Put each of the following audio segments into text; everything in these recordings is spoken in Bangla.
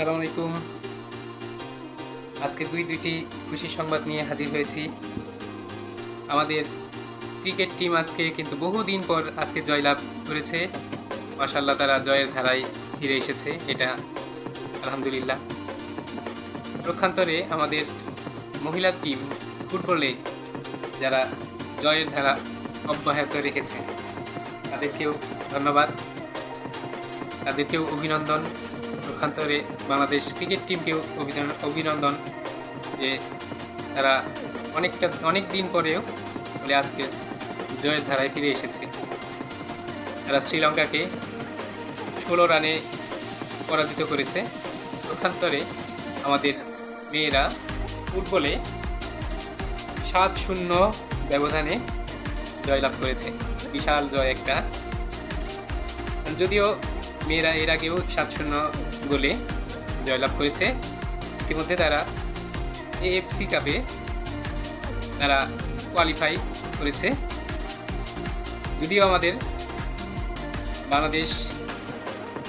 আসসালামু আলাইকুম আজকে দুই দুইটি খুশি সংবাদ নিয়ে হাজির হয়েছি। আমাদের ক্রিকেট টিম আজকে কিন্তু বহুদিন পর আজকে জয়লাভ করেছে। মাসাল্লাহ তারা জয়ের ধারায় ফিরে এসেছে, এটা আলহামদুলিল্লাহ। প্রক্ষান্তরে আমাদের মহিলা টিম ফুটবলে যারা জয়ের ধারা অব্যাহত রেখেছে, তাদেরকেও ধন্যবাদ। তাদেরকেও অভিনন্দন। পক্ষান্তরে বাংলাদেশ ক্রিকেট অভিনন্দন অভিনন্দন যে তারা অনেকটা, অনেক দিন পরেও বলে আজকে জয়ের ধারায় ফিরে এসেছে। তারা শ্রীলঙ্কাকে ষোলো রানে পরাজিত করেছে। পক্ষান্তরে আমাদের মেয়েরা ফুটবলে সাত শূন্য ব্যবধানে জয়লাভ করেছে। বিশাল জয় একটা। যদিও মেয়েরা এর আগেও সাত শূন্য গোলে জয়লাভ করেছে। ইতিমধ্যে তারা এএফসি কাপে তারা কোয়ালিফাই করেছে। যদিও আমাদের বাংলাদেশ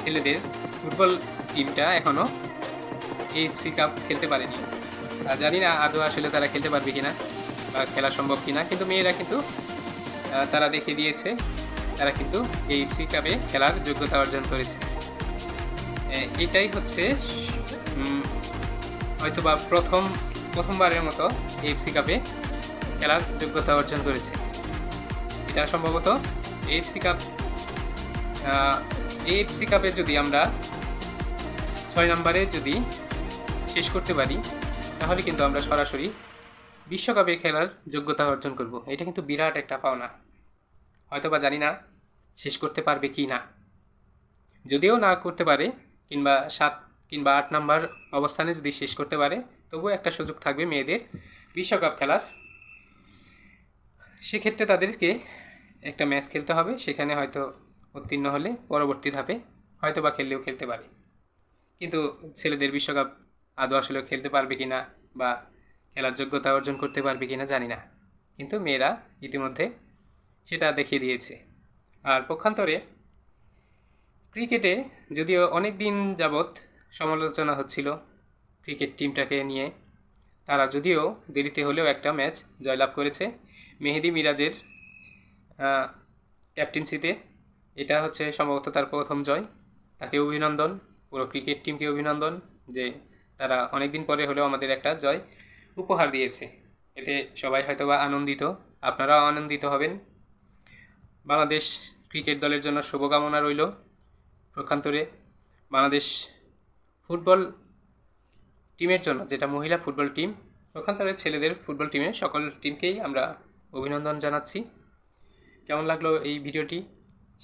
ছেলেদের ফুটবল টিমটা এখনও এএফসি কাপ খেলতে পারেনি। আর জানি না আদৌ আসলে তারা খেলতে পারবে কিনা বা খেলা সম্ভব কিনা, কিন্তু মেয়েরা কিন্তু তারা দেখিয়ে দিয়েছে, তারা কিন্তু এই কাপে খেলার যোগ্যতা অর্জন করেছে। এটাই হচ্ছে হয়তোবা প্রথম, প্রথমবারের মতো এফসি কাপে খেলার যোগ্যতা অর্জন করেছে। এটা সম্ভবত এফসি কাপ এফসি কাপে যদি আমরা ছয় নম্বরে যদি শেষ করতে পারি, তাহলে কিন্তু আমরা সরাসরি বিশ্বকাপে খেলার যোগ্যতা অর্জন করব। এটা কিন্তু বিরাট একটা পাওনা। হয়তো বা জানি না শেষ করতে পারবে কি না। যদিও না করতে পারে কিংবা সাত কিংবা আট নাম্বার অবস্থানে যদি শেষ করতে পারে, তবুও একটা সুযোগ থাকবে মেয়েদের বিশ্বকাপ খেলার। সেক্ষেত্রে তাদেরকে একটা ম্যাচ খেলতে হবে, সেখানে হয়তো উত্তীর্ণ হলে পরবর্তী ধাপে হয়তো বা খেললেও খেলতে পারে। কিন্তু ছেলেদের বিশ্বকাপ আদৌ আসলেও খেলতে পারবে কি না বা খেলার যোগ্যতা অর্জন করতে পারবে কি না জানি না। কিন্তু মেয়েরা ইতিমধ্যে সেটা দেখিয়ে দিয়েছে। আর পক্ষান্তরে ক্রিকেটে যদিও অনেক দিন যাবৎ সমালোচনা হচ্ছিল ক্রিকেট টিমটাকে নিয়ে, তারা যদিও দেরিতে হলেও একটা ম্যাচ জয়লাভ করেছে মেহেদি মিরাজের ক্যাপ্টেন্সিতে এটা হচ্ছে সম্ভবত তার প্রথম জয়। তাকে অভিনন্দন, পুরো ক্রিকেট টিমকে অভিনন্দন যে তারা অনেক দিন পরে হলেও আমাদের একটা জয় উপহার দিয়েছে। এতে সবাই হয়তোবা আনন্দিত। আপনারাও আনন্দিত হবেন। বাংলাদেশ ক্রিকেট দলের জন্য শুভকামনা রইল। প্রক্ষান্তরে বাংলাদেশ ফুটবল টিমের জন্য, যেটা মহিলা ফুটবল টিম প্রকান্তরে ছেলেদের ফুটবল টিমে সকল টিমকেই আমরা অভিনন্দন জানাচ্ছি। কেমন লাগল এই ভিডিওটি?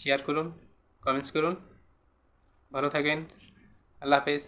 শেয়ার করুন কমেন্টস করুন। ভালো থাকেন। আল্লাহ হাফেজ।